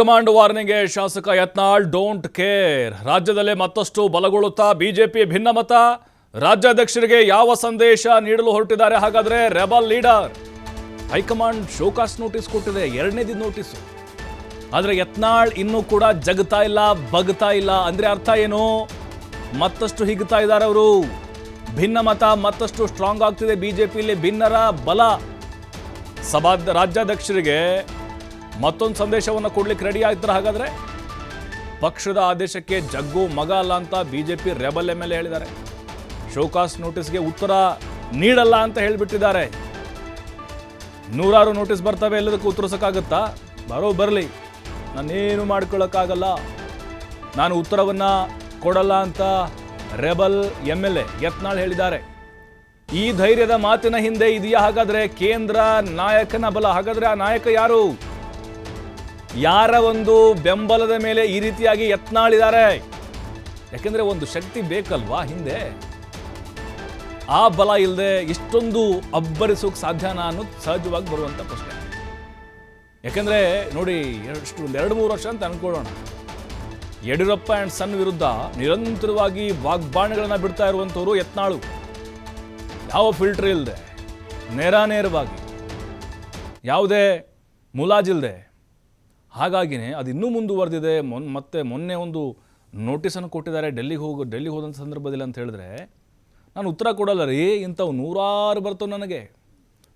Command ವಾರ್ನಿಂಗ್ಗೆ ಶಾಸಕ Yatnal, don't care. ರಾಜ್ಯದಲ್ಲೇ ಮತ್ತಷ್ಟು ಬಲಗೊಳ್ಳುತ್ತಾ ಬಿಜೆಪಿ ಭಿನ್ನಮತ? ರಾಜ್ಯಾಧ್ಯಕ್ಷರಿಗೆ ಯಾವ ಸಂದೇಶ ನೀಡಲು ಹೊರಟಿದ್ದಾರೆ? ಹಾಗಾದ್ರೆ rebel leader. High command show cause notice ಕೊಟ್ಟಿದೆ, ಎರಡನೇ ದಿನ ನೋಟಿಸು. ಆದ್ರೆ ಯತ್ನಾಳ್ ಇನ್ನೂ ಕೂಡ ಜಗ್ತಾ ಇಲ್ಲ, ಬಗ್ತಾ ಇಲ್ಲ. ಅಂದ್ರೆ ಅರ್ಥ ಏನು? ಮತ್ತಷ್ಟು ಹಿಗ್ತಾ ಇದ್ದಾರೆ ಅವರು. ಭಿನ್ನಮತ ಮತ್ತಷ್ಟು ಸ್ಟ್ರಾಂಗ್ ಆಗ್ತಿದೆ ಬಿಜೆಪಿಯಲ್ಲಿ ಭಿನ್ನರ ಬಲ. ಸಭಾ ರಾಜ್ಯಾಧ್ಯಕ್ಷರಿಗೆ ಮತ್ತೊಂದು ಸಂದೇಶವನ್ನು ಕೊಡ್ಲಿಕ್ಕೆ ರೆಡಿ ಆಗ್ತಾರೆ ಹಾಗಾದ್ರೆ? ಪಕ್ಷದ ಆದೇಶಕ್ಕೆ ಜಗ್ಗು ಮಗ ಅಲ್ಲ ಅಂತ BJP rebel M L A ಹೇಳಿದ್ದಾರೆ. ಶೋಕಾಸ್ ನೋಟಿಸ್ಗೆ ಉತ್ತರ ನೀಡಲ್ಲ ಅಂತ ಹೇಳಿಬಿಟ್ಟಿದ್ದಾರೆ. ನೂರಾರು ನೋಟಿಸ್ ಬರ್ತವೆ, ಎಲ್ಲದಕ್ಕೂ ಉತ್ತರಿಸೋಕ್ಕಾಗತ್ತಾ ಬರೋ ಬರಲಿ. ನಾನೇನು ಮಾಡ್ಕೊಳ್ಳೋಕ್ಕಾಗಲ್ಲ ನಾನು ಉತ್ತರವನ್ನು ಕೊಡಲ್ಲ ಅಂತ rebel M L A Yatnal ಹೇಳಿದ್ದಾರೆ. ಈ ಧೈರ್ಯದ ಮಾತಿನ ಹಿಂದೆ ಇದೆಯಾ ಹಾಗಾದರೆ ಕೇಂದ್ರ ನಾಯಕನ ಬಲ? ಹಾಗಾದರೆ ಆ ನಾಯಕ ಯಾರು? ಯಾರ ಒಂದು ಬೆಂಬಲದ ಮೇಲೆ ಈ ರೀತಿಯಾಗಿ ಯತ್ನಾಳಿದ್ದಾರೆ? ಯಾಕೆಂದ್ರೆ ಒಂದು ಶಕ್ತಿ ಬೇಕಲ್ವಾ ಹಿಂದೆ? ಆ ಬಲ ಇಲ್ಲದೆ ಇಷ್ಟೊಂದು ಅಬ್ಬರಿಸೋಕೆ ಸಾಧ್ಯನಾ ಅನ್ನೋದು ಸಹಜವಾಗಿ ಬರುವಂಥ ಪ್ರಶ್ನೆ. ಯಾಕೆಂದರೆ ನೋಡಿ, ಎಷ್ಟು ಎರಡು ಮೂರು ವರ್ಷ ಅಂತ ಅಂದ್ಕೊಳ್ಳೋಣ ಯಡಿಯೂರಪ್ಪ ಆ್ಯಂಡ್ ಸನ್ ವಿರುದ್ಧ ನಿರಂತರವಾಗಿ ವಾಗ್ಬಾಣಗಳನ್ನು ಬಿಡ್ತಾ ಇರುವಂಥವ್ರು ಯತ್ನಾಳು. ಯಾವ ಫಿಲ್ಟರ್ ಇಲ್ಲದೆ ನೇರಾನೇರವಾಗಿ ಯಾವುದೇ ಮುಲಾಜಿಲ್ಲದೆ ಹಾಗಾಗಿನೇ ಅದು ಇನ್ನೂ ಮುಂದುವರೆದಿದೆ. ಮೊನ್, ಮತ್ತೆ ಮೊನ್ನೆ ಒಂದು ನೋಟಿಸನ್ನು ಕೊಟ್ಟಿದ್ದಾರೆ. ಡೆಲ್ಲಿಗೆ ಹೋಗೋ, ಡೆಲ್ಲಿಗೆ ಹೋದಂಥ ಸಂದರ್ಭದಲ್ಲಿ ಅಂತ ಹೇಳಿದ್ರೆ, ನಾನು ಉತ್ತರ ಕೊಡಲ್ಲ ರೀ, ಇಂಥವು ನೂರಾರು ಬರ್ತವೆ ನನಗೆ.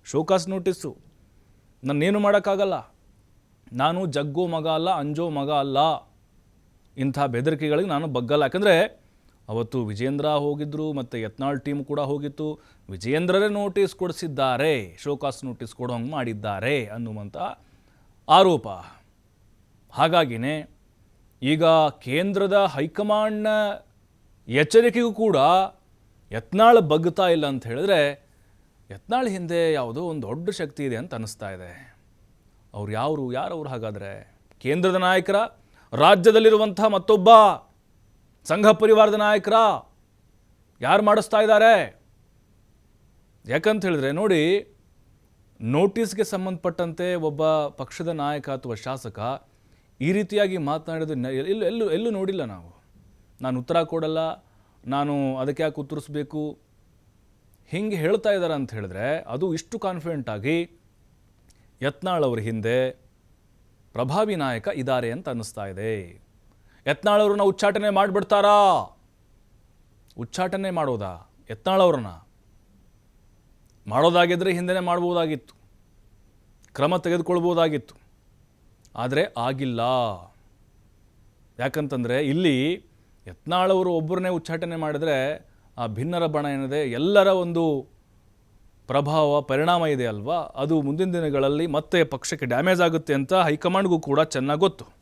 ಶೋಕಾಸ್ ನೋಟಿಸು ನಾನೇನು ಮಾಡೋಕ್ಕಾಗಲ್ಲ. ನಾನು ಜಗ್ಗೋ ಮಗ ಅಲ್ಲ, ಅಂಜೋ ಮಗ ಅಲ್ಲ. ಇಂಥ ಬೆದರಿಕೆಗಳಿಗೆ ನಾನು ಬಗ್ಗಲ್ಲ. ಯಾಕಂದರೆ ಅವತ್ತು ವಿಜೇಂದ್ರ ಹೋಗಿದ್ರು, ಮತ್ತು ಯತ್ನಾಳ್ ಟೀಮ್ ಕೂಡ ಹೋಗಿತ್ತು. ವಿಜೇಂದ್ರರೇ ನೋಟಿಸ್ ಕೊಡಿಸಿದ್ದಾರೆ. ಶೋಕಾಸ್ ನೋಟಿಸ್ ಕೊಡೋಂಗೆ ಮಾಡಿದ್ದಾರೆ ಅನ್ನುವಂಥ ಆರೋಪ. ಹಾಗಾಗಿನೇ ಈಗ ಕೇಂದ್ರದ ಹೈಕಮಾಂಡ್ನ ಎಚ್ಚರಿಕೆಗೂ ಕೂಡ ಯತ್ನಾಳ್ ಬಗ್ತಾ ಇಲ್ಲ ಅಂತ ಹೇಳಿದ್ರೆ ಯತ್ನಾಳ್ ಹಿಂದೆ ಯಾವುದೋ ಒಂದು ದೊಡ್ಡ ಶಕ್ತಿ ಇದೆ ಅಂತ ಅನ್ನಿಸ್ತಾ ಇದೆ. ಅವ್ರು ಯಾರು ಯಾರವ್ರು ಹಾಗಾದರೆ? ಕೇಂದ್ರದ ನಾಯಕರ, ರಾಜ್ಯದಲ್ಲಿರುವಂಥ ಮತ್ತೊಬ್ಬ ಸಂಘ ಪರಿವಾರದ ನಾಯಕರ ಯಾರು ಮಾಡಿಸ್ತಾ ಇದ್ದಾರೆ? ಯಾಕಂತ ಹೇಳಿದ್ರೆ ನೋಡಿ, ನೋಟಿಸ್ಗೆ ಸಂಬಂಧಪಟ್ಟಂತೆ ಒಬ್ಬ ಪಕ್ಷದ ನಾಯಕ ಅಥವಾ ಶಾಸಕ ಈ ರೀತಿಯಾಗಿ ಮಾತನಾಡೋದು ಎಲ್ಲೂ ಎಲ್ಲೂ ಎಲ್ಲೂ ನೋಡಿಲ್ಲ ನಾವು. ನಾನು ಉತ್ತರ ಕೊಡಲ್ಲ, ನಾನು ಅದಕ್ಕೆ ಯಾಕೆ ಉತ್ತರಿಸ್ಬೇಕು? ಹಿಂಗೆ ಹೇಳ್ತಾ ಇದ್ದಾರೆ ಅಂತ ಹೇಳಿದ್ರೆ ಅದು ಇಷ್ಟು ಕಾನ್ಫಿಡೆಂಟ್ ಆಗಿ ಯತ್ನಾಳ್ ಅವ್ರ ಹಿಂದೆ ಪ್ರಭಾವಿ ನಾಯಕ ಇದ್ದಾರೆ ಅಂತ ಅನ್ನಿಸ್ತಾ ಇದೆ. ಯತ್ನಾಳ್ ಅವ್ರನ್ನ ಉಚ್ಚಾಟನೆ ಮಾಡಿಬಿಡ್ತಾರಾ? ಉಚ್ಚಾಟನೆ ಮಾಡೋದಾ? ಯತ್ನಾಳ್ ಅವ್ರನ್ನ? ಮಾಡೋದಾಗಿದ್ರೆ ಹಿಂದೆನೇ ಮಾಡ್ಬೋದಾಗಿತ್ತು. ಕ್ರಮ ತೆಗೆದುಕೊಳ್ಬೋದಾಗಿತ್ತು. ಆದರೆ ಆಗಿಲ್ಲ. ಯಾಕಂತಂದರೆ ಇಲ್ಲಿ ಯತ್ನಾಳವರು ಒಬ್ಬರನ್ನೇ ಉಚ್ಚಾಟನೆ ಮಾಡಿದ್ರೆ ಆ ಭಿನ್ನರ ಬಣ ಏನಿದೆ, ಎಲ್ಲರ ಒಂದು ಪ್ರಭಾವ, ಪರಿಣಾಮ ಇದೆ ಅಲ್ವಾ? ಅದು ಮುಂದಿನ ದಿನಗಳಲ್ಲಿ ಮತ್ತೆ ಪಕ್ಷಕ್ಕೆ ಡ್ಯಾಮೇಜ್ ಆಗುತ್ತೆ ಅಂತ ಹೈಕಮಾಂಡ್ಗೂ ಕೂಡ ಚೆನ್ನಾಗಿ ಗೊತ್ತು.